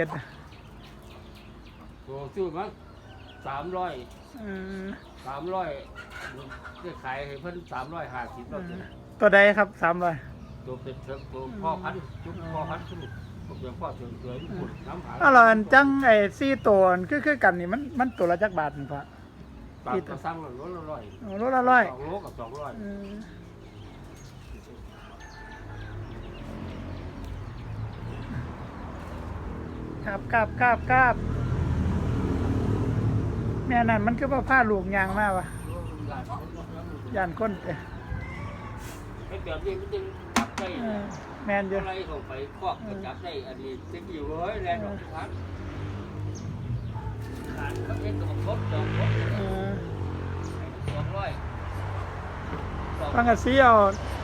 เป็ดน่ะโอ้ซื้อมาสามร้อยอืมสามร้อยได้ขายให้เพิ่นสามร้อยห้าสิบอืแล้วมตัวใดครับสามร้อยตัวเป็นเชิงตัวพ่อพันธุ์จุดพ่อพันธุ์ขึ้นพวกเดี๋ยวพ่อเชิงเสือญี่ปุ่นน้ำหาอ้าวเราอันจังไอ้ซี่ตัวอันคือคือกันนี่มันมันตัวละจักบาทนี่พะตามกระซังละร้อยละร้อยโอ้โลละร้อย สองโลกับสองร้อยอืม ครับครับครับครับแม่นั่นมันคือว่าผ้าลูกยางมากวะย่านก้นเอ้ยไอ้แบบนี้มันจึงจับได้เออแม่นอยู่อะไรเข้าไปคอกก็จับได้อันนี้จะอยู่เว้ยแรงดอกพันขาดเขาเอ็นกับครบดอกครบเออสองร้อยสองสังกะสีเอา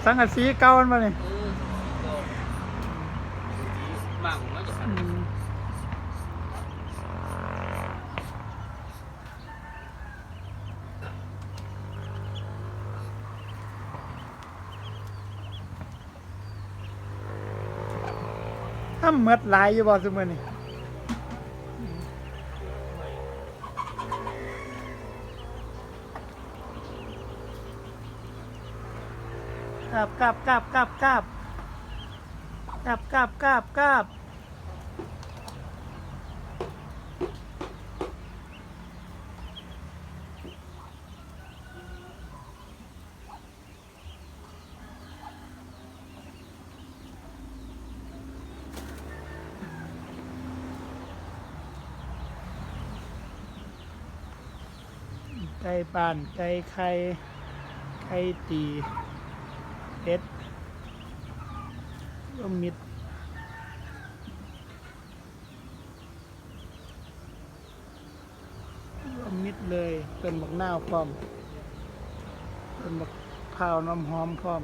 สังกะสีเก่ามันมานี่เออก็มั่งมันจะขัอืดม ถ้าเมดหลายอยู่บ่ซุมื้อนี่กลับกลับกลับกลับกลับกลับกลับกลับกราบ ไก่านไก่ไข่ไข่ตีเอ็ดรวมมิดรรวมมิดเลยเป็นบักหน้าวพร้อมเป็นบักพร้าวน้ำหอมพร้อม